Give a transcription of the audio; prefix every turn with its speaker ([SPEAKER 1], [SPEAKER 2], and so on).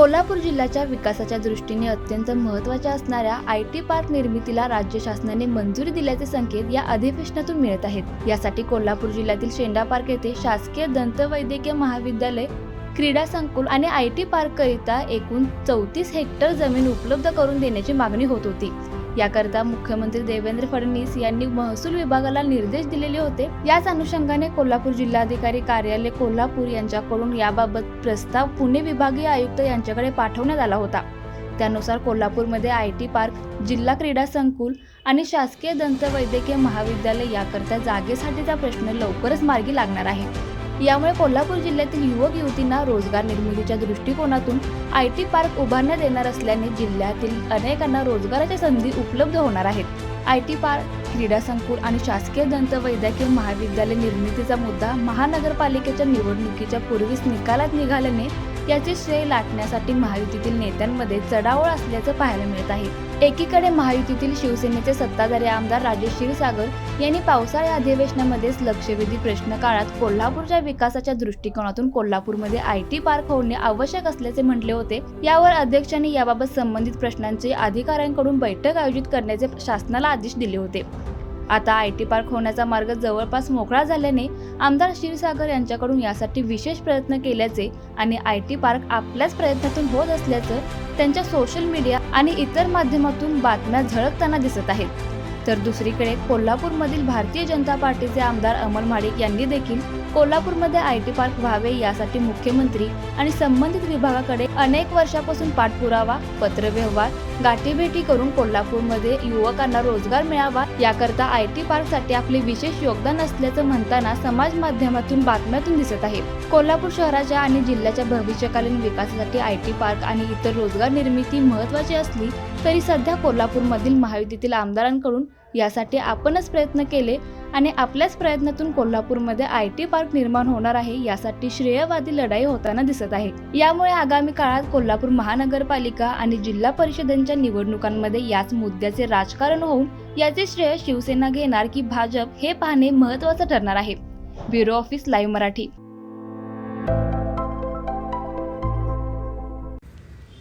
[SPEAKER 1] कोल्हापूर जिल्ह्याच्या विकासाच्या दृष्टीने अत्यंत महत्त्वाच्या असणाऱ्या आय टी पार्क निर्मितीला राज्य शासनाने मंजुरी दिल्याचे संकेत या अधिवेशनातून मिळत आहेत. यासाठी कोल्हापूर जिल्ह्यातील शेंडा पार्क येथे शासकीय दंतवैद्यकीय महाविद्यालय क्रीडा संकुल आणि आय टी पार्ककरिता एकूण चौतीस हेक्टर जमीन उपलब्ध करून देण्याची मागणी होत होती. याकरता मुख्यमंत्री देवेंद्र फडणवीस यांनी महसूल विभागाला निर्देश दिलेले होते. याच अनुषंगाने कोल्हापूर जिल्हाधिकारी कार्यालय कोल्हापूर यांच्याकडून याबाबत प्रस्ताव पुणे विभागीय आयुक्त यांच्याकडे पाठवण्यात आला होता. त्यानुसार कोल्हापूरमध्ये आय टी पार्क जिल्हा क्रीडा संकुल आणि शासकीय दंतवैद्यकीय महाविद्यालय याकरता जागेसाठीचा प्रश्न लवकरच मार्गी लागणार आहे. यामुळे कोल्हापूर जिल्ह्यातील युवक युवतींना रोजगार निर्मितीच्या दृष्टिकोनातून आय टी पार्क उभारण्यात येणार असल्याने जिल्ह्यातील अनेकांना रोजगाराच्या संधी उपलब्ध होणार आहेत. आय टी पार्क क्रीडा संकुल आणि शासकीय दंतवैद्यकीय महाविद्यालय निर्मितीचा मुद्दा महानगरपालिकेच्या निवडणुकीच्या पूर्वीच निकालात निघाल्याने याचे श्रेय लाटण्यासाठी महायुतीतील नेत्यांमध्ये चढावळ असल्याचं पाहायला मिळत आहे. एकीकडे महायुतीतील शिवसेनेचे सत्ताधारी आमदार राजेश क्षीरसागर यांनी पावसाळी अधिवेशनामध्येच लक्षवेधी प्रश्न काळात कोल्हापूरच्या विकासाच्या दृष्टिकोनातून कोल्हापूरमध्ये आय टी पार्क होणे आवश्यक असल्याचे म्हटले होते. यावर अध्यक्षांनी याबाबत संबंधित प्रश्नांचे अधिकाऱ्यांकडून बैठक आयोजित करण्याचे शासनाला आदेश दिले होते. आता आय टी पार्क होण्याचा मार्ग जवळपास मोकळा झाल्याने आमदार क्षीरसागर यांच्याकडून यासाठी विशेष प्रयत्न केल्याचे आणि आय टी पार्क आपल्याच प्रयत्नातून होत असल्याचं त्यांच्या सोशल मीडिया आणि इतर माध्यमातून बातम्या झळकताना दिसत आहेत. तर दुसरीकडे कोल्हापूरमधील भारतीय जनता पार्टीचे आमदार अमर माडिक यांनी देखील कोल्हापूरमध्ये आय टी पार्क व्हावे यासाठी मुख्यमंत्री आणि संबंधित विभागाकडे अनेक वर्षापासून पाठपुरावा पत्रव्यवहार गाठीभेटी करून कोल्हापूरमध्ये युवकांना रोजगार मिळावा याकरता आय टी पार्कसाठी आपले विशेष योगदान असल्याचं म्हणताना समाज माध्यमातून बातम्यातून दिसत आहे. कोल्हापूर शहराच्या आणि जिल्ह्याच्या भविष्यकालीन विकासासाठी आय टी पार्क आणि इतर रोजगार निर्मिती महत्वाची असली तरी सध्या कोल्हापूरमधील महायुतीतील आमदारांकडून यासाठी आपणच प्रयत्न केले आणि आपल्याच प्रयत्नातून कोल्हापूरमध्ये आय टी पार्क निर्माण होणार आहे यासाठी श्रेयवादी लढाई होताना दिसत आहे. यामुळे आगामी काळात कोल्हापूर महानगरपालिका आणि जिल्हा परिषदांच्या निवडणुकांमध्ये याच मुद्द्याचे राजकारण होऊन याचे श्रेय शिवसेना घेणार की भाजप हे पाहणे महत्वाचं ठरणार आहे. Bureau office live Marathi.